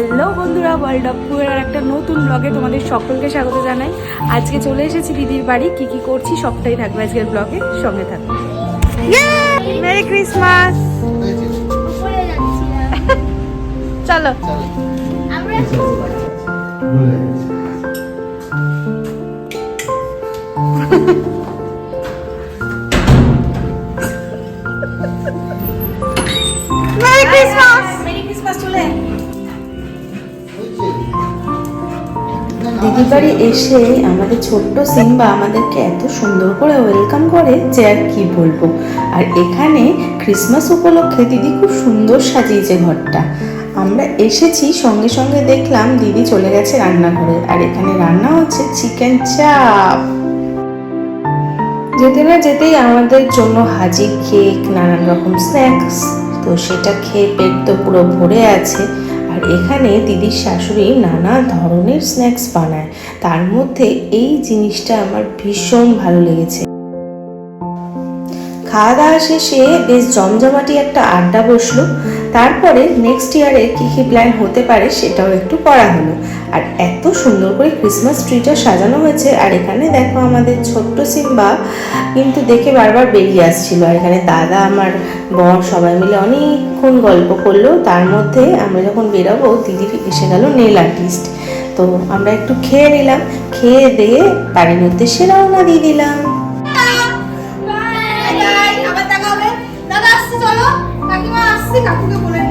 Hello বন্ধুরা world of পুয়ের একটা নতুন ব্লগে তোমাদের সকলকে স্বাগত জানাই। আজকে চলে এসেছি দিদির বাড়ি, কি কি করছি সবটাই থাকবে আজকের ব্লগে সঙ্গে থাকবে মেরি ক্রিসমাস চলো। মেরি ক্রিসমাস দিদির বাড়ি এসে আমাদের ছোট্ট সিম্বা আমাদেরকে এত সুন্দর করে ওয়েলকাম করে যে আর কি বলব। আর এখানে ক্রিসমাস উপলক্ষে দিদি খুব সুন্দর সাজিয়েছে ঘরটা। আমরা এসেছি সঙ্গে সঙ্গে দেখলাম দিদি চলে গেছে রান্নাঘরে। আর এখানে রান্না হচ্ছে চিকেন চাপ যেতে না যেতেই আমাদের জন্য হাজির কেক নানান রকম স্ন্যাক্স তো সেটা খেয়ে পেট তো পুরো ভরে আছে। আর এখানে দিদির শাশুড়ি নানা ধরনের স্ন্যাক্স বানায়। তার মধ্যে এই জিনিসটা আমার ভীষণ ভালো লেগেছে। খাওয়া দাওয়া শেষে বেশ জমজমাটি একটা আড্ডা বসল। তারপরে নেক্সট ইয়ারে কি কি প্ল্যান হতে পারে সেটাও একটু করা হলো। আর এত সুন্দর করে ক্রিসমাস ট্রিটা সাজানো হয়েছে, আর এখানে দেখো আমাদের ছোট্ট সিম্বা কিন্তু দেখে বারবার বেরিয়ে আসছিল। আর এখানে দাদা, আমার বর সবাই মিলে অনেকক্ষণ গল্প করল। তার মধ্যে আমরা যখন বেরোবো, দিদি এসে গেল নেল আর্টিস্ট তো আমরা একটু খেয়ে নিলাম, খেয়ে দিয়ে বাড়ির উদ্দেশ্যে রওনা দিয়ে দিলাম। আসছি কাকুকে বলে